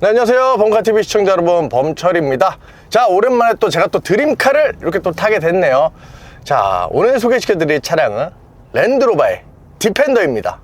네, 안녕하세요. 범카TV 시청자 여러분, 범철입니다. 자, 오랜만에 또 제가 또 드림카를 이렇게 또 타게 됐네요. 자, 오늘 소개시켜드릴 차량은 랜드로바의 디펜더입니다.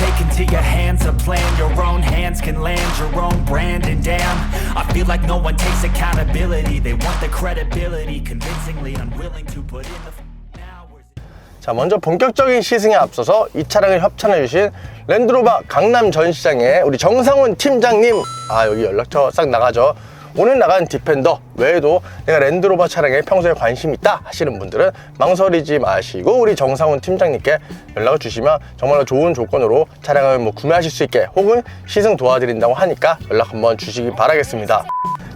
Take into your hands a plan, your own hands can land your own brand. And damn, I feel like no one takes accountability. They want the credibility, convincingly unwilling to put in the. 자, 먼저 본격적인 시승에 앞서서 이 차량을 협찬해 주신 랜드로바 강남 전시장의 우리 정상훈 팀장님, 아, 여기 연락처 싹 나가죠. 오늘 나간 디펜더 외에도 내가 랜드로버 차량에 평소에 관심 있다 하시는 분들은 망설이지 마시고 우리 정상훈 팀장님께 연락을 주시면 정말로 좋은 조건으로 차량을 뭐 구매하실 수 있게 혹은 시승 도와드린다고 하니까 연락 한번 주시기 바라겠습니다.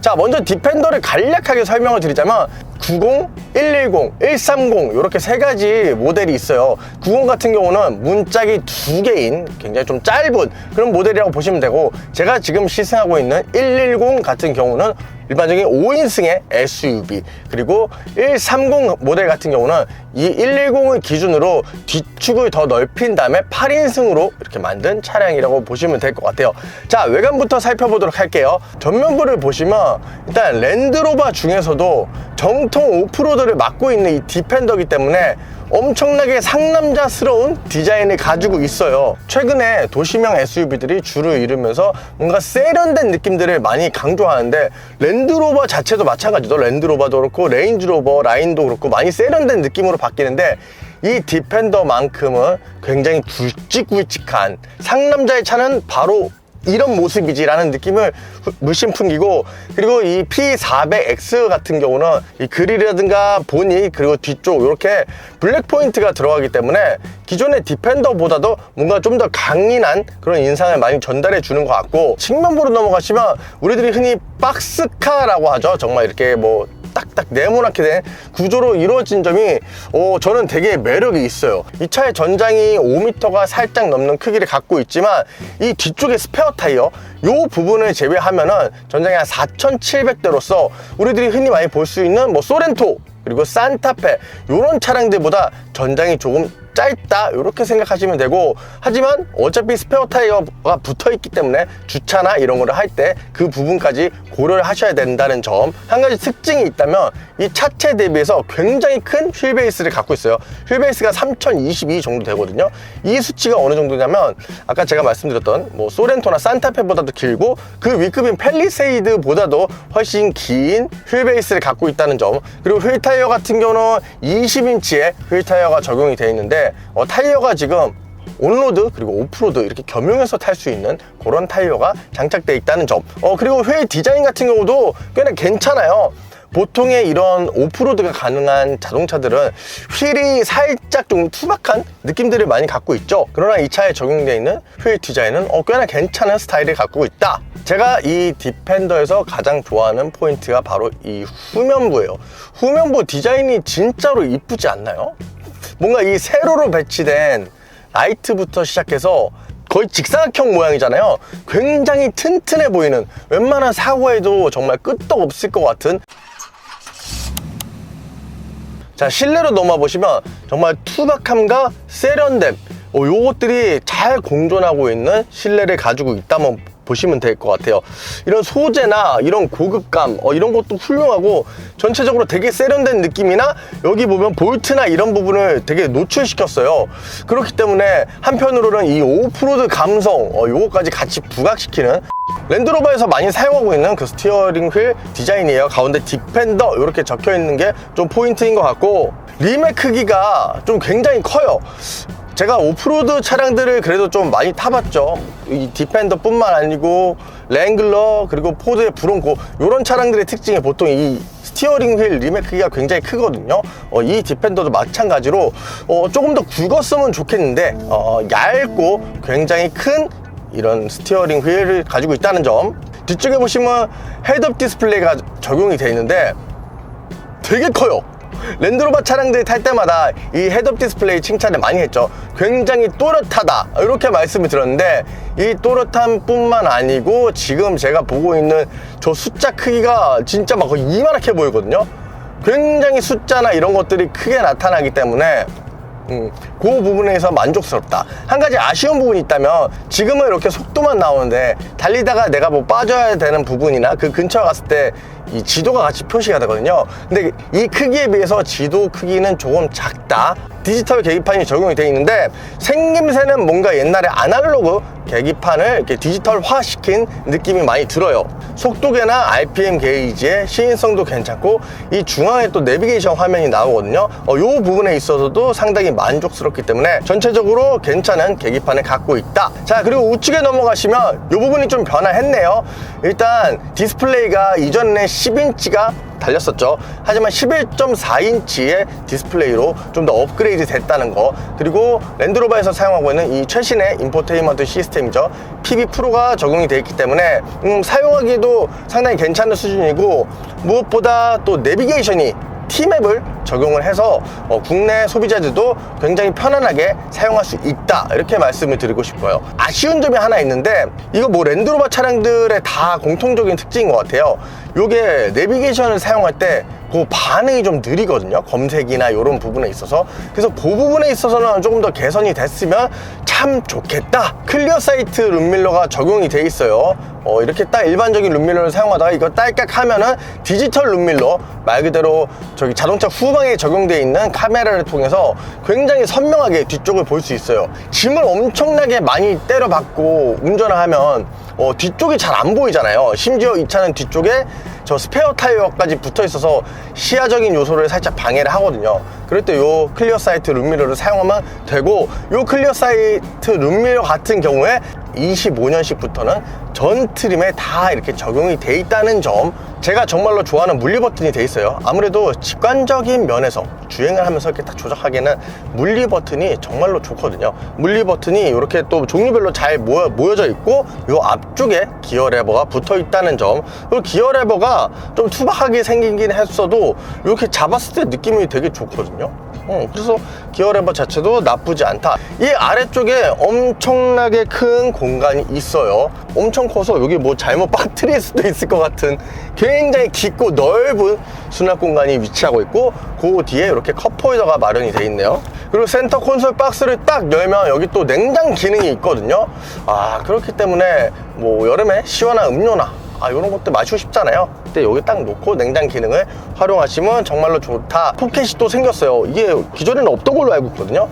자 먼저 디펜더를 간략하게 설명을 드리자면 90, 110, 130 이렇게 세 가지 모델이 있어요 90 같은 경우는 문짝이 두 개인 굉장히 좀 짧은 그런 모델이라고 보시면 되고 제가 지금 시승하고 있는 110 같은 경우는 일반적인 5인승의 SUV 그리고 130 모델 같은 경우는 이 110을 기준으로 뒤축을 더 넓힌 다음에 8인승으로 이렇게 만든 차량이라고 보시면 될 것 같아요. 자 외관부터 살펴보도록 할게요. 전면부를 보시면 일단 랜드로버 중에서도 정통 오프로드를 맡고 있는 이 디펜더기 때문에 엄청나게 상남자스러운 디자인을 가지고 있어요. 최근에 도시명 SUV들이 주를 이루면서 뭔가 세련된 느낌들을 많이 강조하는데 랜드로버 자체도 마찬가지죠. 랜드로버도 그렇고 레인지로버 라인도 그렇고 많이 세련된 느낌으로 바뀌는데 이 디펜더만큼은 굉장히 굵직굵직한 상남자의 차는 바로 이런 모습이지라는 느낌을 후- 물씬 풍기고 그리고 이 P400X 같은 경우는 이 그릴이라든가 보니 그리고 뒤쪽 이렇게 블랙 포인트가 들어가기 때문에 기존의 디펜더보다도 뭔가 좀 더 강인한 그런 인상을 많이 전달해 주는 것 같고 측면부로 넘어가시면 우리들이 흔히 박스카라고 하죠. 정말 이렇게 뭐 딱딱 네모나게 된 구조로 이루어진 점이 어, 저는 되게 매력이 있어요. 이 차의 전장이 5m가 살짝 넘는 크기를 갖고 있지만 이 뒤쪽에 스페어 타이어 요 부분을 제외하면은 전장이 한 4,700대로서 우리들이 흔히 많이 볼 수 있는 뭐 소렌토 그리고 산타페 이런 차량들보다 전장이 조금 짧다 이렇게 생각하시면 되고 하지만 어차피 스페어 타이어가 붙어 있기 때문에 주차나 이런 거를 할 때 그 부분까지 고려를 하셔야 된다는 점 한 가지 특징이 있다면 이 차체 대비해서 굉장히 큰 휠베이스를 갖고 있어요. 휠베이스가 3022 정도 되거든요. 이 수치가 어느 정도냐면 아까 제가 말씀드렸던 뭐 소렌토나 산타페보다도 길고 그 위급인 펠리세이드보다도 훨씬 긴 휠베이스를 갖고 있다는 점 그리고 휠 타이어 같은 경우는 20인치의 휠 타이어가 적용이 되어 있는데 어, 타이어가 지금 온로드 그리고 오프로드 이렇게 겸용해서 탈 수 있는 그런 타이어가 장착되어 있다는 점. 어, 그리고 휠 디자인 같은 경우도 꽤나 괜찮아요. 보통의 이런 오프로드가 가능한 자동차들은 휠이 살짝 좀 투박한 느낌들을 많이 갖고 있죠. 그러나 이 차에 적용되어 있는 휠 디자인은 어, 꽤나 괜찮은 스타일을 갖고 있다. 제가 이 디펜더에서 가장 좋아하는 포인트가 바로 이 후면부예요. 후면부 디자인이 진짜로 이쁘지 않나요? 뭔가 이 세로로 배치된 라이트부터 시작해서 거의 직사각형 모양이잖아요. 굉장히 튼튼해 보이는 웬만한 사고에도 정말 끄떡 없을 것 같은 자 실내로 넘어 보시면 정말 투박함과 세련됨 어, 요것들이 잘 공존하고 있는 실내를 가지고 있다면 보시면 될 것 같아요. 이런 소재나 이런 고급감 어, 이런 것도 훌륭하고 전체적으로 되게 세련된 느낌이나 여기 보면 볼트나 이런 부분을 되게 노출시켰어요. 그렇기 때문에 한편으로는 이 오프로드 감성 어, 요거까지 같이 부각시키는 랜드로버에서 많이 사용하고 있는 그 스티어링 휠 디자인이에요. 가운데 디펜더 이렇게 적혀 있는 게 좀 포인트인 것 같고 림의 크기가 좀 굉장히 커요 제가 오프로드 차량들을 그래도 좀 많이 타봤죠. 이 디펜더 뿐만 아니고 랭글러 그리고 포드의 브론코 이런 차량들의 특징이 보통 이 스티어링 휠 림의 크기가 굉장히 크거든요. 어, 이 디펜더도 마찬가지로 어, 조금 더 굵었으면 좋겠는데 어, 얇고 굉장히 큰 이런 스티어링 휠을 가지고 있다는 점. 뒤쪽에 보시면 헤드업 디스플레이가 적용이 되어 있는데 되게 커요 랜드로버 차량들 탈 때마다 이 헤드업 디스플레이 칭찬을 많이 했죠. 굉장히 또렷하다. 이렇게 말씀을 드렸는데 이 또렷함 뿐만 아니고 지금 제가 보고 있는 저 숫자 크기가 진짜 막 거의 이만하게 보이거든요. 굉장히 숫자나 이런 것들이 크게 나타나기 때문에 음, 그 부분에서 만족스럽다. 한 가지 아쉬운 부분이 있다면 지금은 이렇게 속도만 나오는데 달리다가 내가 뭐 빠져야 되는 부분이나 그 근처에 갔을 때 이 지도가 같이 표시가 되거든요. 근데 이 크기에 비해서 지도 크기는 조금 작다. 디지털 계기판이 적용이 되어 있는데 생김새는 뭔가 옛날에 아날로그 계기판을 이렇게 디지털화 시킨 느낌이 많이 들어요. 속도계나 RPM 게이지의 시인성도 괜찮고 이 중앙에 또 내비게이션 화면이 나오거든요. 어, 이 부분에 있어서도 상당히 만족스럽기 때문에 전체적으로 괜찮은 계기판을 갖고 있다. 자 그리고 우측에 넘어가시면 이 부분이 좀 변화했네요. 일단 디스플레이가 이전에 10인치가 달렸었죠. 하지만 11.4인치의 디스플레이로 좀 더 업그레이드 됐다는 거. 그리고 랜드로버에서 사용하고 있는 이 최신의 인포테인먼트 시스템이죠. PB 프로가 적용이 되어 있기 때문에 음, 사용하기도 상당히 괜찮은 수준이고 무엇보다 또 내비게이션이 T맵을 적용을 해서 어, 국내 소비자들도 굉장히 편안하게 사용할 수 있다. 이렇게 말씀을 드리고 싶어요. 아쉬운 점이 하나 있는데 이거 뭐 랜드로버 차량들의 다 공통적인 특징인 것 같아요. 요게 내비게이션을 사용할 때그 반응이 좀 느리거든요. 검색이나 이런 부분에 있어서. 그래서 그 부분에 있어서는 조금 더 개선이 됐으면 참 좋겠다. 클리어 사이트 룸밀러가 적용이 돼 있어요. 어, 이렇게 딱 일반적인 룸밀러를 사용하다가 이거 딸깍 하면은 디지털 룸밀러 말 그대로 저기 자동차 후방에 적용되어 있는 카메라를 통해서 굉장히 선명하게 뒤쪽을 볼 수 있어요. 짐을 엄청나게 많이 때려박고 운전을 하면 어, 뒤쪽이 잘 안 보이잖아요. 심지어 이 차는 뒤쪽에 저 스페어 타이어까지 붙어 있어서 시야적인 요소를 살짝 방해를 하거든요. 그럴 때 요 클리어 사이트 룸미러를 사용하면 되고 요 클리어 사이트 룸미러 같은 경우에 25년식부터는 전 트림에 다 이렇게 적용이 돼 있다는 점 제가 정말로 좋아하는 물리 버튼이 돼 있어요. 아무래도 직관적인 면에서 주행을 하면서 이렇게 딱 조작하기에는 물리 버튼이 정말로 좋거든요. 물리 버튼이 이렇게 또 종류별로 잘 모여, 모여져 있고 요 앞쪽에 기어 레버가 붙어 있다는 점. 그리고 기어 레버가 좀 투박하게 생기긴 했어도 이렇게 잡았을 때 느낌이 되게 좋거든요 어, 그래서 기어 레버 자체도 나쁘지 않다. 이 아래쪽에 엄청나게 큰 공간이 있어요. 엄청 커서 여기 뭐 잘못 빠뜨릴 수도 있을 것 같은 굉장히 깊고 넓은 수납 공간이 위치하고 있고 그 뒤에 이렇게 컵홀더가 마련이 되어 있네요. 그리고 센터 콘솔 박스를 딱 열면 여기 또 냉장 기능이 있거든요. 아 그렇기 때문에 뭐 여름에 시원한 음료나 아 이런 것들 마시고 싶잖아요. 근데 여기 딱 놓고 냉장 기능을 활용하시면 정말로 좋다. 포켓이 또 생겼어요. 이게 기존에는 없던 걸로 알고 있거든요.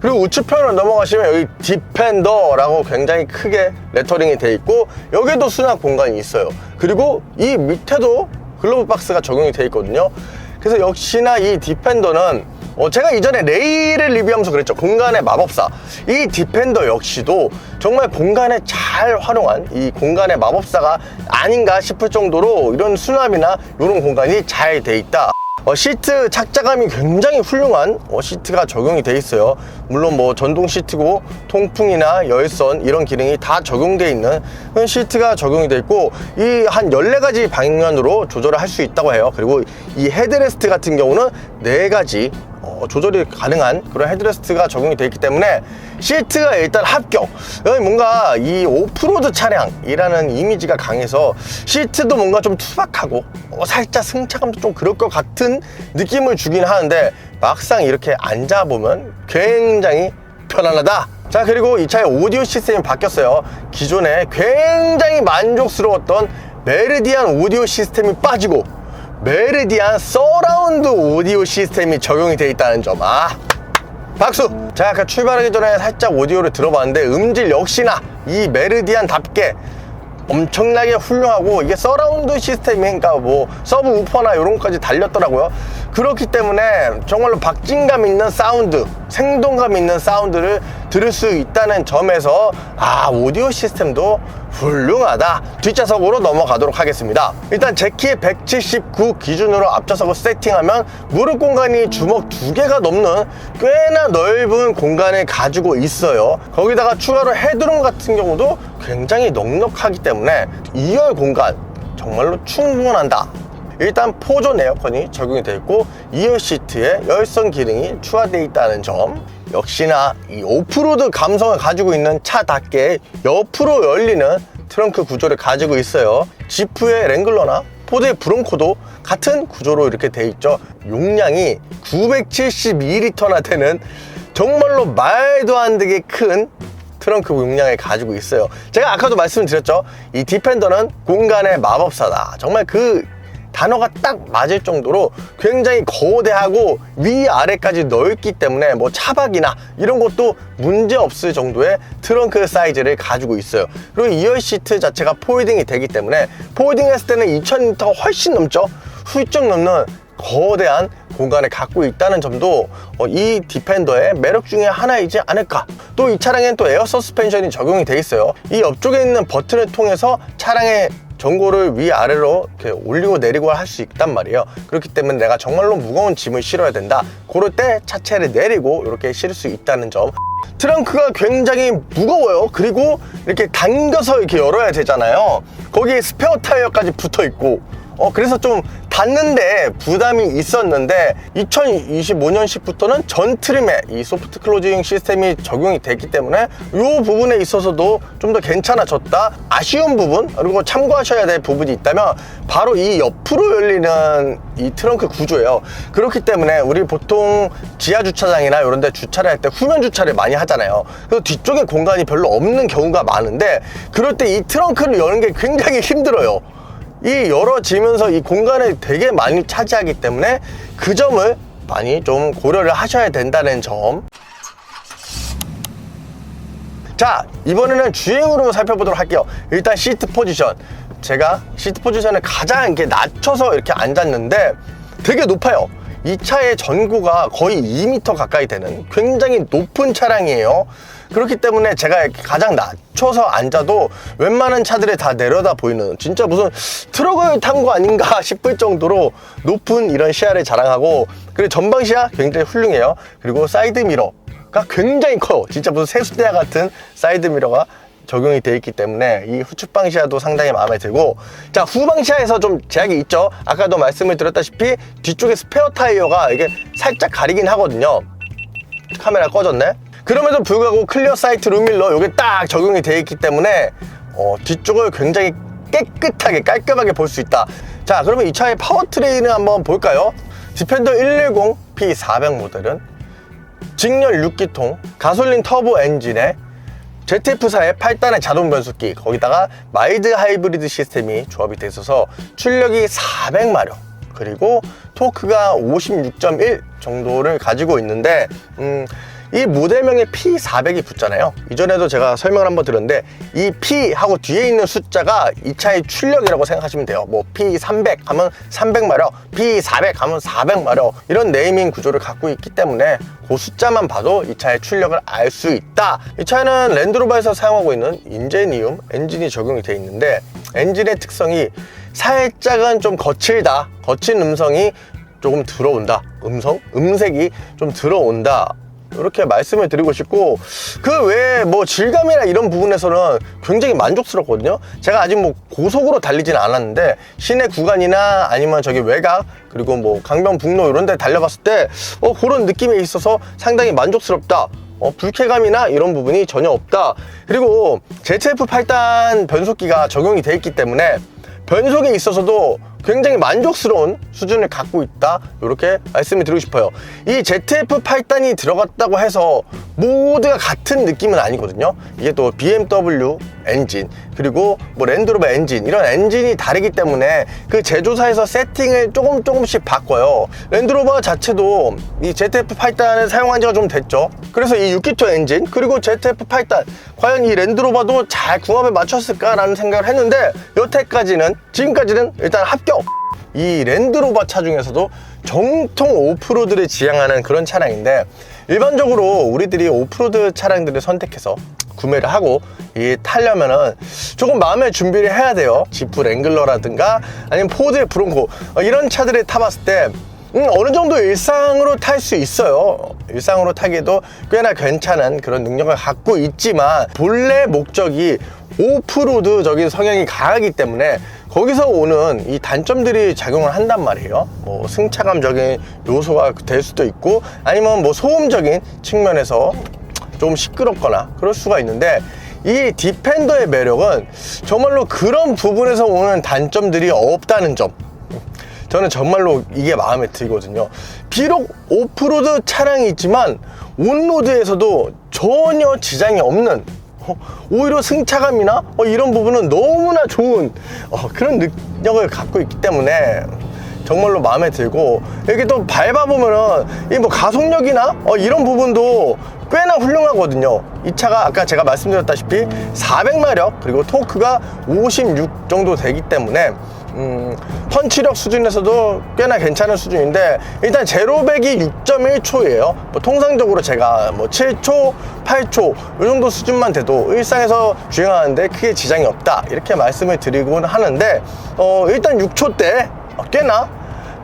그리고 우측편으로 넘어가시면 여기 디펜더라고 굉장히 크게 레터링이 돼 있고 여기도 수납 공간이 있어요. 그리고 이 밑에도 글로브 박스가 적용이 돼 있거든요. 그래서 역시나 이 디펜더는 어, 제가 이전에 레이를 리뷰하면서 그랬죠. 공간의 마법사. 이 디펜더 역시도 정말 공간에 잘 활용한 이 공간의 마법사가 아닌가 싶을 정도로 이런 수납이나 이런 공간이 잘 돼 있다. 어, 시트 착자감이 굉장히 훌륭한 어, 시트가 적용이 돼 있어요 물론 뭐 전동 시트고 통풍이나 열선 이런 기능이 다 적용되어 있는 시트가 적용이 돼 있고 이 한 14가지 방면으로 조절을 할 수 있다고 해요 그리고 이 헤드레스트 같은 경우는 4가지 어, 조절이 가능한 그런 헤드레스트가 적용이 되어 있기 때문에 시트가 일단 합격. 뭔가 이 오프로드 차량이라는 이미지가 강해서 시트도 뭔가 좀 투박하고 어, 살짝 승차감도 좀 그럴 것 같은 느낌을 주긴 하는데 막상 이렇게 앉아보면 굉장히 편안하다. 자 그리고 이 차의 오디오 시스템이 바뀌었어요. 기존에 굉장히 만족스러웠던 메르디안 오디오 시스템이 빠지고 메르디안 서라운드 오디오 시스템이 적용이 되어 있다는 점. 아, 박수! 제가 아까 출발하기 전에 살짝 오디오를 들어봤는데 음질 역시나 이 메르디안답게 엄청나게 훌륭하고 이게 서라운드 시스템인가 뭐 서브 우퍼나 이런 것까지 달렸더라고요 그렇기 때문에 정말로 박진감 있는 사운드 생동감 있는 사운드를 들을 수 있다는 점에서 아 오디오 시스템도 훌륭하다. 뒷좌석으로 넘어가도록 하겠습니다. 일단 제키179 기준으로 앞좌석을 세팅하면 무릎 공간이 주먹 두 개가 넘는 꽤나 넓은 공간을 가지고 있어요. 거기다가 추가로 헤드룸 같은 경우도 굉장히 넉넉하기 때문에 2열 공간 정말로 충분한다. 일단 포존 에어컨이 적용이 되어 있고 2열 시트에 열선 기능이 추가되어 있다는 점 역시나 이 오프로드 감성을 가지고 있는 차답게 옆으로 열리는 트렁크 구조를 가지고 있어요. 지프의 랭글러나 포드의 브론코도 같은 구조로 이렇게 돼 있죠. 용량이 972리터나 되는 정말로 말도 안 되게 큰 트렁크 용량을 가지고 있어요. 제가 아까도 말씀드렸죠. 이 디펜더는 공간의 마법사다. 정말 그 단어가 딱 맞을 정도로 굉장히 거대하고 위아래까지 넓기 때문에 뭐 차박이나 이런 것도 문제 없을 정도의 트렁크 사이즈를 가지고 있어요. 그리고 2열 시트 자체가 폴딩이 되기 때문에 폴딩 했을 때는 2000리터가 훨씬 넘죠? 훌쩍 넘는 거대한 공간을 갖고 있다는 점도 어, 이 디펜더의 매력 중에 하나이지 않을까? 또 이 차량엔 또 에어 서스펜션이 적용이 돼 있어요. 이 옆쪽에 있는 버튼을 통해서 차량의 전고를 위아래로 이렇게 올리고 내리고 할 수 있단 말이에요. 그렇기 때문에 내가 정말로 무거운 짐을 실어야 된다. 그럴 때 차체를 내리고 이렇게 실을 수 있다는 점. 트렁크가 굉장히 무거워요. 그리고 이렇게 당겨서 이렇게 열어야 되잖아요. 거기에 스페어 타이어까지 붙어 있고. 어 그래서 좀 닿는데 부담이 있었는데 2025년식부터는 전 트림에 이 소프트 클로징 시스템이 적용이 됐기 때문에 이 부분에 있어서도 좀 더 괜찮아졌다. 아쉬운 부분 그리고 참고하셔야 될 부분이 있다면 바로 이 옆으로 열리는 이 트렁크 구조예요. 그렇기 때문에 우리 보통 지하 주차장이나 이런 데 주차를 할 때 후면 주차를 많이 하잖아요. 그래서 뒤쪽에 공간이 별로 없는 경우가 많은데 그럴 때 이 트렁크를 여는 게 굉장히 힘들어요 이 열어지면서 이 공간을 되게 많이 차지하기 때문에 그 점을 많이 좀 고려를 하셔야 된다는 점. 자, 이번에는 주행으로 살펴보도록 할게요. 일단 시트 포지션. 제가 시트 포지션을 가장 이렇게 낮춰서 이렇게 앉았는데 되게 높아요. 이 차의 전고가 거의 2m 가까이 되는 굉장히 높은 차량이에요. 그렇기 때문에 제가 가장 낮춰서 앉아도 웬만한 차들이 다 내려다 보이는 진짜 무슨 트럭을 탄 거 아닌가 싶을 정도로 높은 이런 시야를 자랑하고 그리고 전방 시야 굉장히 훌륭해요. 그리고 사이드 미러가 굉장히 커요. 진짜 무슨 세숫대야 같은 사이드 미러가 적용이 되어 있기 때문에 이 후측방 시야도 상당히 마음에 들고 자 후방 시야에서 좀 제약이 있죠 아까도 말씀을 드렸다시피 뒤쪽에 스페어 타이어가 이게 살짝 가리긴 하거든요 카메라 꺼졌네 그럼에도 불구하고 클리어 사이트 룸밀러 이게 딱 적용이 되어 있기 때문에 어, 뒤쪽을 굉장히 깨끗하게 깔끔하게 볼 수 있다. 자 그러면 이 차의 파워트레인을 한번 볼까요? 디펜더 110 P400 모델은 직렬 6기통 가솔린 터보 엔진에 ZF4의 8단의 자동 변속기 거기다가 마이드 하이브리드 시스템이 조합이 돼 있어서 출력이 400마력 그리고 토크가 56.1 정도를 가지고 있는데 음, 이 모델명에 P400이 붙잖아요. 이전에도 제가 설명을 한번 드렸는데 이 P 하고 뒤에 있는 숫자가 이 차의 출력이라고 생각하시면 돼요. 뭐 P300 하면 300마력 P400 하면 400마력 이런 네이밍 구조를 갖고 있기 때문에 그 숫자만 봐도 이 차의 출력을 알 수 있다. 이 차는 랜드로버에서 사용하고 있는 인제니움 엔진이 적용이 되어 있는데 엔진의 특성이 살짝은 좀 거칠다. 거친 음성이 조금 들어온다. 음성? 음색이 좀 들어온다 이렇게 말씀을 드리고 싶고 그 외에 뭐 질감이나 이런 부분에서는 굉장히 만족스럽거든요. 제가 아직 뭐 고속으로 달리지는 않았는데 시내 구간이나 아니면 저기 외곽 그리고 뭐 강변북로 이런 데 달려봤을 때 어, 그런 느낌이 있어서 상당히 만족스럽다. 어, 불쾌감이나 이런 부분이 전혀 없다. 그리고 ZF 8단 변속기가 적용이 돼 있기 때문에 변속에 있어서도 굉장히 만족스러운 수준을 갖고 있다. 이렇게 말씀을 드리고 싶어요. 이 ZF 8단이 들어갔다고 해서 모두가 같은 느낌은 아니거든요. 이게 또 BMW 엔진 그리고 뭐 랜드로버 엔진 이런 엔진이 다르기 때문에 그 제조사에서 세팅을 조금 조금씩 바꿔요. 랜드로버 자체도 이 ZF 8단을 사용한 지가 좀 됐죠. 그래서 이 6기통 엔진 그리고 ZF 8단 과연 이 랜드로버도 잘 궁합에 맞췄을까라는 생각을 했는데 여태까지는 지금까지는 일단 합격 이 랜드로버 차 중에서도 정통 오프로드를 지향하는 그런 차량인데 일반적으로 우리들이 오프로드 차량들을 선택해서 구매를 하고 이 타려면은 조금 마음의 준비를 해야 돼요 지프 랭글러라든가 아니면 포드 브론코 어, 이런 차들을 타봤을 때 음, 어느 정도 일상으로 탈 수 있어요. 일상으로 타기도 꽤나 괜찮은 그런 능력을 갖고 있지만 본래 목적이 오프로드 적인 성향이 강하기 때문에 거기서 오는 이 단점들이 작용을 한단 말이에요. 뭐 승차감적인 요소가 될 수도 있고 아니면 뭐 소음적인 측면에서 좀 시끄럽거나 그럴 수가 있는데 이 디펜더의 매력은 정말로 그런 부분에서 오는 단점들이 없다는 점. 저는 정말로 이게 마음에 들거든요. 비록 오프로드 차량이지만 온로드에서도 전혀 지장이 없는 어, 오히려 승차감이나 어, 이런 부분은 너무나 좋은 어, 그런 능력을 갖고 있기 때문에 정말로 마음에 들고 여기 또 밟아보면은 이 뭐 가속력이나 어, 이런 부분도 꽤나 훌륭하거든요. 이 차가 아까 제가 말씀드렸다시피 400마력 그리고 토크가 56 정도 되기 때문에 음, 펀치력 수준에서도 꽤나 괜찮은 수준인데 일단 제로백이 6.1초예요. 뭐 통상적으로 제가 뭐 7초, 8초 이 정도 수준만 돼도 일상에서 주행하는데 크게 지장이 없다 이렇게 말씀을 드리곤 하는데 어, 일단 6초대 꽤나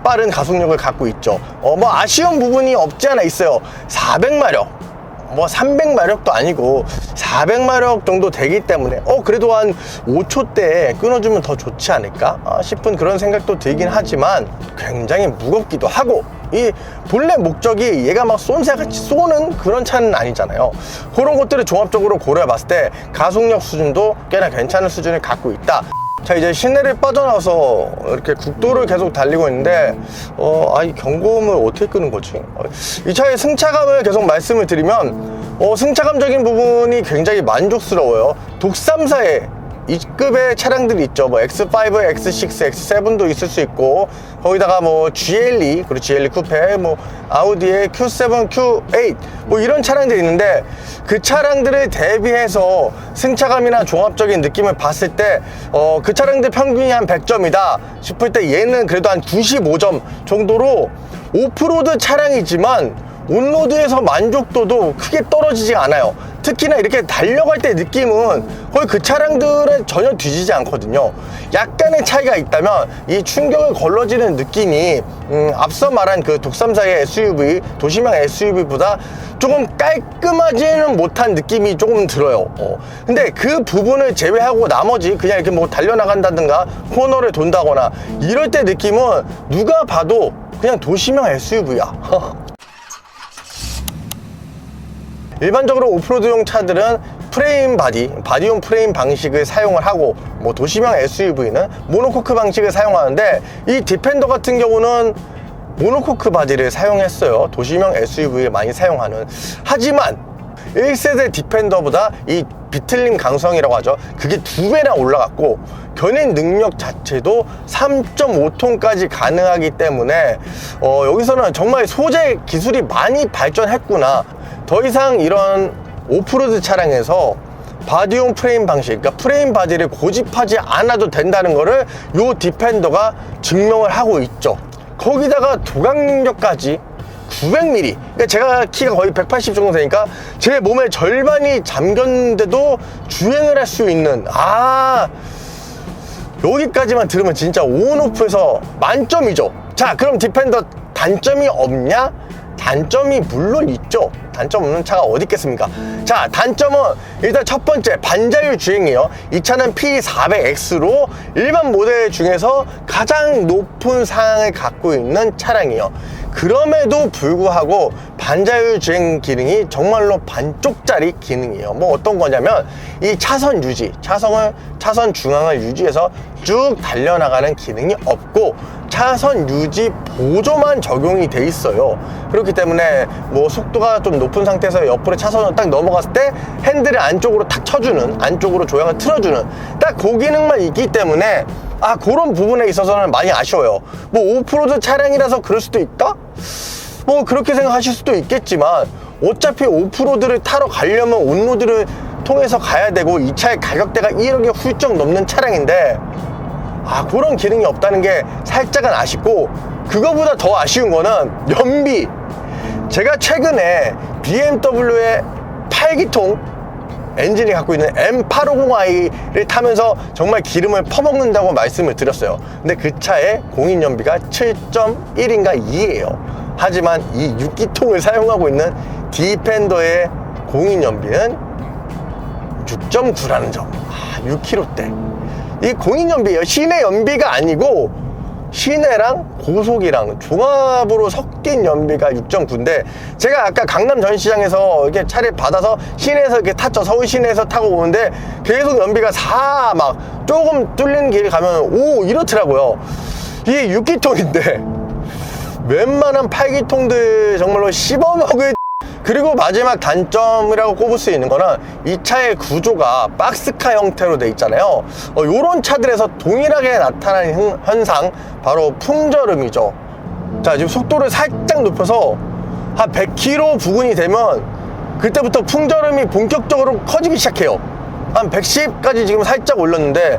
빠른 가속력을 갖고 있죠. 어, 뭐 아쉬운 부분이 없지 않아 있어요. 400마력. 뭐 300마력도 아니고 400마력 정도 되기 때문에 어 그래도 한 5초대에 끊어주면 더 좋지 않을까? 아, 싶은 그런 생각도 들긴 하지만 굉장히 무겁기도 하고 이 본래 목적이 얘가 막 쏜새같이 쏘는 그런 차는 아니잖아요. 그런 것들을 종합적으로 고려해 봤을 때 가속력 수준도 꽤나 괜찮은 수준을 갖고 있다 자 이제 시내를 빠져나와서 이렇게 국도를 계속 달리고 있는데 어, 아, 이 경고음을 어떻게 끄는 거지? 어, 이 차의 승차감을 계속 말씀을 드리면 어, 승차감적인 부분이 굉장히 만족스러워요. 독삼사의 이급의 차량들이 있죠. 뭐 X5, X6, X7도 있을 수 있고 거기다가 뭐 GLE 그리고 GLE 쿠페, 뭐 아우디의 Q7, Q8 뭐 이런 차량들이 있는데 그 차량들을 대비해서 승차감이나 종합적인 느낌을 봤을 때 어, 그 차량들 평균이 한 100점이다 싶을 때 얘는 그래도 한 95점 정도로 오프로드 차량이지만 온로드에서 만족도도 크게 떨어지지 않아요. 특히나 이렇게 달려갈 때 느낌은 거의 그 차량들은 전혀 뒤지지 않거든요. 약간의 차이가 있다면 이 충격을 걸러지는 느낌이 음, 앞서 말한 그 독삼사의 SUV, 도시명 SUV보다 조금 깔끔하지는 못한 느낌이 조금 들어요. 어. 근데 그 부분을 제외하고 나머지 그냥 이렇게 뭐 달려나간다든가 코너를 돈다거나 이럴 때 느낌은 누가 봐도 그냥 도시명 SUV야. 일반적으로 오프로드용 차들은 프레임 바디, 바디용 프레임 방식을 사용을 하고 뭐 도시명 SUV는 모노코크 방식을 사용하는데 이 디펜더 같은 경우는 모노코크 바디를 사용했어요. 도시명 SUV에 많이 사용하는. 하지만 1세대 디펜더보다 이 비틀림 강성이라고 하죠. 그게 두 배나 올라갔고 견인 능력 자체도 3.5톤까지 가능하기 때문에 어, 여기서는 정말 소재 기술이 많이 발전했구나. 더 이상 이런 오프로드 차량에서 바디용 프레임 방식, 그러니까 프레임 바디를 고집하지 않아도 된다는 거를 요 디펜더가 증명을 하고 있죠. 거기다가 도각 능력까지 900mm. 그러니까 제가 키가 거의 180 정도 되니까 제 몸의 절반이 잠겼는데도 주행을 할 수 있는 아 여기까지만 들으면 진짜 온오프에서 만점이죠. 자, 그럼 디펜더 단점이 없냐? 단점이 물론 있죠. 단점 없는 차가 어디 있겠습니까? 자, 단점은 일단 첫 번째 반자율 주행이에요. 이 차는 P400X로 일반 모델 중에서 가장 높은 상황을 갖고 있는 차량이에요. 그럼에도 불구하고 반자율 주행 기능이 정말로 반쪽짜리 기능이에요. 뭐 어떤 거냐면 이 차선 유지, 차선을 차선 중앙을 유지해서 쭉 달려나가는 기능이 없고 차선 유지 보조만 적용이 돼 있어요. 그렇기 때문에 뭐 속도가 좀 높은 상태에서 옆으로 차선을 딱 넘어갔을 때 핸들을 안쪽으로 탁 쳐주는 안쪽으로 조향을 틀어주는 딱 그 기능만 있기 때문에 아 그런 부분에 있어서는 많이 아쉬워요. 뭐 오프로드 차량이라서 그럴 수도 있다? 뭐 그렇게 생각하실 수도 있겠지만 어차피 오프로드를 타러 가려면 온로드를 통해서 가야 되고 이 차의 가격대가 1억이 훌쩍 넘는 차량인데 아 그런 기능이 없다는 게 살짝은 아쉽고 그거보다 더 아쉬운 거는 연비 제가 최근에 BMW의 8기통 엔진이 갖고 있는 M850i를 타면서 정말 기름을 퍼먹는다고 말씀을 드렸어요. 근데 그 차의 공인 연비가 7.1인가 2예요. 하지만 이 6기통을 사용하고 있는 디펜더의 공인 연비는 6.9라는 점. 아, 6km대. 이 공인연비예요. 시내 연비가 아니고 시내랑 고속이랑 종합으로 섞인 연비가 6.9인데 제가 아까 강남 전시장에서 이렇게 차를 받아서 시내에서 이렇게 탔죠. 서울 시내에서 타고 오는데 계속 연비가 4 막 조금 뚫리는 길 가면 5 이렇더라고요. 이게 6기통인데 웬만한 8기통들 정말로 씹어먹을 그리고 마지막 단점이라고 꼽을 수 있는 거는 이 차의 구조가 박스카 형태로 돼 있잖아요. 어, 이런 차들에서 동일하게 나타나는 현- 현상 바로 풍절음이죠. 자 지금 속도를 살짝 높여서 한 100km 부근이 되면 그때부터 풍절음이 본격적으로 커지기 시작해요. 한 110까지 지금 살짝 올렸는데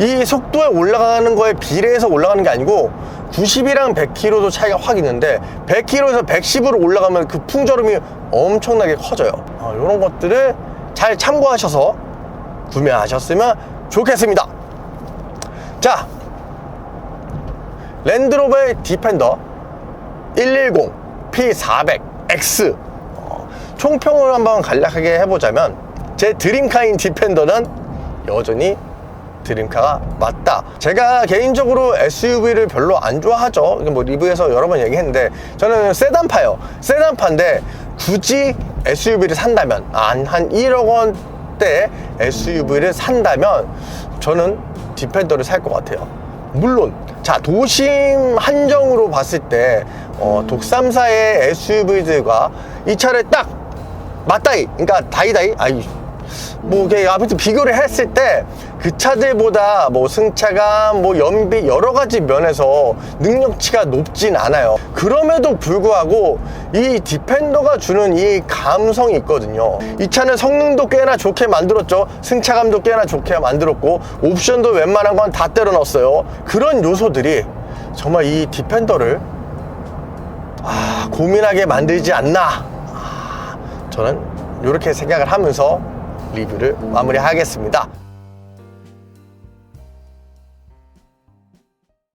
이 속도에 올라가는 거에 비례해서 올라가는 게 아니고 90이랑 100km도 차이가 확 있는데 100km에서 110으로 올라가면 그 풍절음이 엄청나게 커져요. 이런 것들을 잘 참고하셔서 구매하셨으면 좋겠습니다. 자 랜드로버의 디펜더 110 P400X 어, 총평을 한번 간략하게 해보자면 제 드림카인 디펜더는 여전히 드림카가 맞다. 제가 개인적으로 SUV를 별로 안 좋아하죠. 뭐 리뷰에서 여러 번 얘기했는데 저는 세단파요. 세단파인데 굳이 SUV를 산다면 한, 한 1억 원대 SUV를 산다면 저는 디펜더를 살 것 같아요. 물론 자 도심 한정으로 봤을 때 어, 독삼사의 SUV들과 이 차를 딱 맞다이 그러니까 다이다이 아이 뭐 이게 아무튼 비교를 했을 때 그 차들보다 뭐 승차감 뭐 연비 여러 가지 면에서 능력치가 높진 않아요. 그럼에도 불구하고 이 디펜더가 주는 이 감성이 있거든요. 이 차는 성능도 꽤나 좋게 만들었죠. 승차감도 꽤나 좋게 만들었고 옵션도 웬만한 건 다 때려 넣었어요. 그런 요소들이 정말 이 디펜더를 아, 고민하게 만들지 않나. 아, 저는 이렇게 생각을 하면서 리뷰를 마무리하겠습니다